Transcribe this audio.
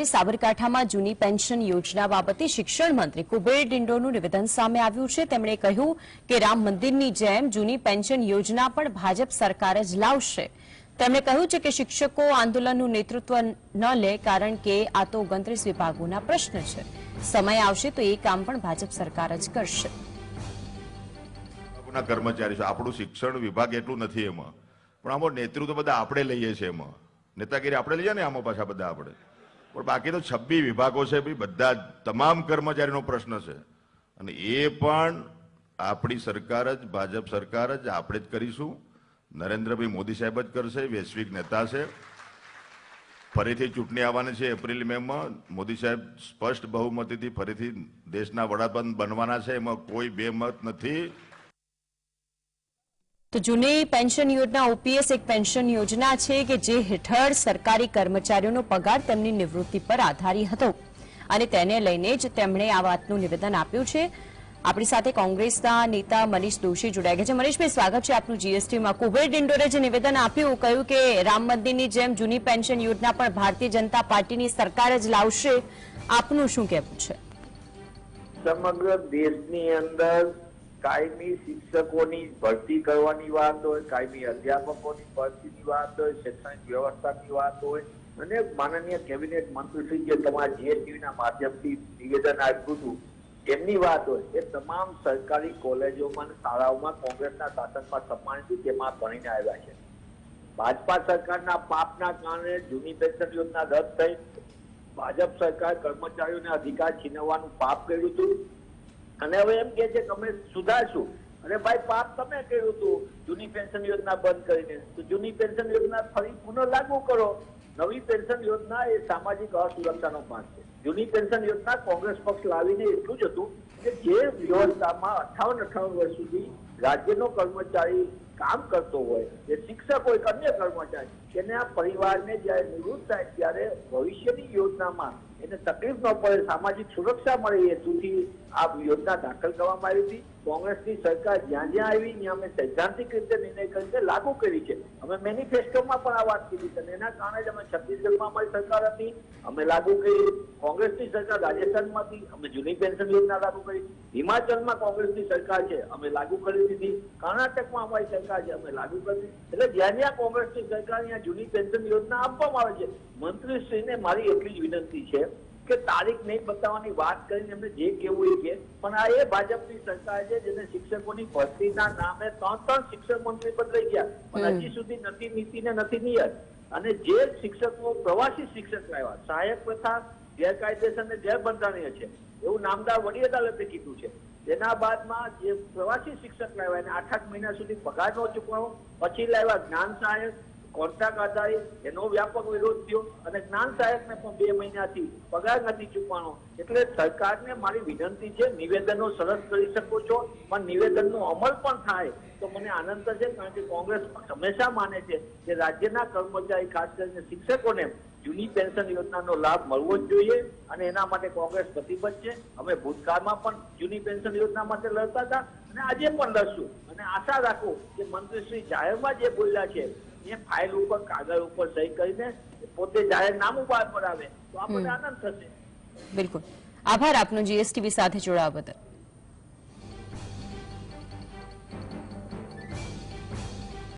સાબરકાંઠામાં જૂની પેન્શન યોજના બાબતે શિક્ષણ મંત્રી કુબેર ડિંડોનું નિવેદન સામે આવ્યું છે. તેમણે કહ્યું કે રામ મંદિરની જેમ જૂની પેન્શન યોજના પણ ભાજપ સરકાર જ લાવશે. તેમણે કહ્યું છે કે શિક્ષકો આંદોલનનું નેતૃત્વ ન લે કારણ કે આ તો ઓગણત્રીસ વિભાગોના પ્રશ્ન છે. સમય આવશે તો એ કામ પણ ભાજપ સરકાર જ કરશે. કર્મચારી આપણું શિક્ષણ વિભાગ એટલું નથી એમાં. પણ આમાં નેતૃત્વ બધા આપણે લઈએ છીએ એમાં. નેતાગીરી આપણે લઈએ ને આમાં પાછા બધા આપણે? પણ બાકી તો છબ્બી વિભાગો છે ભાઈ, બધા તમામ કર્મચારીનો પ્રશ્ન છે. અને એ પણ આપણી સરકાર જ, ભાજપ સરકાર જ, આપણે જ કરીશું. નરેન્દ્રભાઈ મોદી સાહેબ જ કરશે, વૈશ્વિક નેતા છે. ફરીથી ચૂંટણી આવવાની છે એપ્રિલ મેમાં મોદી સાહેબ સ્પષ્ટ બહુમતીથી ફરીથી દેશના વડાપ્રધાન બનવાના છે. એમાં કોઈ બેમત નથી. તો જૂની પેન્શન યોજના, ઓપીએસ એક પેન્શન યોજના છે કે જે હેઠળ સરકારી કર્મચારીઓનો પગાર તેમની નિવૃત્તિ પર આધારી હતો. અને તેને લઈને જ તેમણે આ વાતનું નિવેદન આપ્યું છે. આપણી સાથે કોંગ્રેસના નેતા મનીષ દોશી જોડાયા ગયા છે. મનીષભાઈ, સ્વાગત છે આપનું જીએસટીમાં. કુબેર ડિંડોરે જે નિવેદન આપ્યું, કહ્યું કે રામ મંદિરની જેમ જૂની પેન્શન યોજના પણ ભારતીય જનતા પાર્ટીની સરકાર જ લાવશે. આપનું શું કહેવું છે? સમગ્ર દેશની અંદર કાયમી શિક્ષકોની ભરતી કરવાની વાત હોય, કાયમી અધ્યાપકોની ભરતીની વાત હોય, શૈક્ષણિક વ્યવસ્થાની વાત હોય, અને માનનીય કેબિનેટ મંત્રીશ્રી જે તમારા જીએસટી ના માધ્યમથી નિવેદન આપ્યું હતું એમની વાત હોય, એ તમામ સરકારી કોલેજોમાં અને શાળાઓમાં કોંગ્રેસના શાસનમાં સન્માનિત તેમાં ભણીને આવ્યા છે. ભાજપા સરકારના પાપના કારણે જૂની પેન્શન યોજના રદ થઈ, ભાજપ સરકાર કર્મચારીઓને અધિકાર છીનવવાનું પાપ કર્યું હતું અને હવે એમ કે છે કે અમે સુધારશું. અરે ભાઈ, પાપ તમે કર્યું હતું. જૂની પેન્શન યોજના બંધ કરીને. તો જૂની પેન્શન યોજના ફરી પુનઃ લાગુ કરો. નવી પેન્શન યોજના એ સામાજિક અસુરક્ષાનો ભાગ છે. જૂની પેન્શન યોજના કોંગ્રેસ પક્ષ લાવીને એટલું જ હતું કે જે વ્યવસ્થામાં અઠાવન અઠાવન વર્ષ સુધી રાજ્યનો કર્મચારી કામ કરતો હોય, જે શિક્ષક હોય અન્ય કર્મચારી એને આ પરિવારને જ્યારે નિવૃત્ત થાય ત્યારે ભવિષ્યની યોજનામાં એને તકલીફ ન પડે, સામાજિક સુરક્ષા મળે હેતુથી આ યોજના દાખલ કરવામાં આવી હતી. કોંગ્રેસની સરકાર જ્યાં જ્યાં આવી, ત્યાં અમે સૈદ્ધાંતિક રીતે નિર્ણય કરીને લાગુ કરી છે. અમે મેનિફેસ્ટોમાં પણ આ વાત કીધી અને એના કારણે જ અમે છત્તીસગઢમાં અમારી સરકાર હતી. અમે લાગુ કરી. કોંગ્રેસની સરકાર રાજસ્થાનમાં હતી અમે જૂની પેન્શન યોજના લાગુ કરી. હિમાચલમાં કોંગ્રેસની સરકાર છે. અમે લાગુ કરી દીધી કર્ણાટકમાં અમારી સરકાર છે અમે લાગુ કરી એટલે જ્યાં જ્યાં કોંગ્રેસની સરકાર ત્યાં જૂની પેન્શન યોજના આપવામાં આવે છે મંત્રીશ્રીને મારી એટલી જ વિનંતી છે કે તારીખ નહીં બતાવવાની વાત કરીને એમને જે કેવું એ કે પણ આ એ ભાજપની સરકાર છે જેને શિક્ષકોની ભરતીના નામે ત્રણ ત્રણ શિક્ષક મંત્રી પદ રહી ગયા. પણ હજી સુધી નથી નીતિ ને નથી નિયત. અને જે શિક્ષકો પ્રવાસી શિક્ષક આવ્યા સહાયક પ્રથા ગેરકાયદેસર ને ગેરબંધારણીય છે. એવું નામદાર વડી અદાલતે કીધું છે. તેના બાદમાં જે પ્રવાસી શિક્ષક લાવ્યા એને આઠ આઠ મહિના સુધી પગાર ન ચૂકવાનો પછી લાવ્યા જ્ઞાન સહાયક, કોન્ટ્રાક્ટ આધારિત, એનો વ્યાપક વિરોધ થયો અને જ્ઞાન સહાયકને પણ બે મહિનાથી પગાર નથી ચૂકવાનો એટલે સરકારને મારી વિનંતી છે, નિવેદનો સરસ કરી શકો છો, પણ નિવેદનનો અમલ પણ થાય તો મને આનંદ થશે, કારણ કે કોંગ્રેસ હંમેશા માને છે કે રાજ્યના કર્મચારી, ખાસ કરીને શિક્ષકોને જૂની પેન્શન યોજનાનો લાભ મળવો જ જોઈએ અને એના માટે કોંગ્રેસ પ્રતિબદ્ધ છે. અમે ભૂતકાળમાં પણ જૂની પેન્શન યોજના માટે લડતા હતા અને આજે પણ લડશું. અને આશા રાખું કે મંત્રીશ્રી જાહેરમાં જે બોલ્યા છે એ ફાઇલ ઉપર કાગળ ઉપર સહી કરીને પોતે જાહેરનામું બહાર પડાવે તો આપણને આનંદ થશે. બિલકુલ. આભાર આપનો જીએસટીવી સાથે જોડાવા બદલ.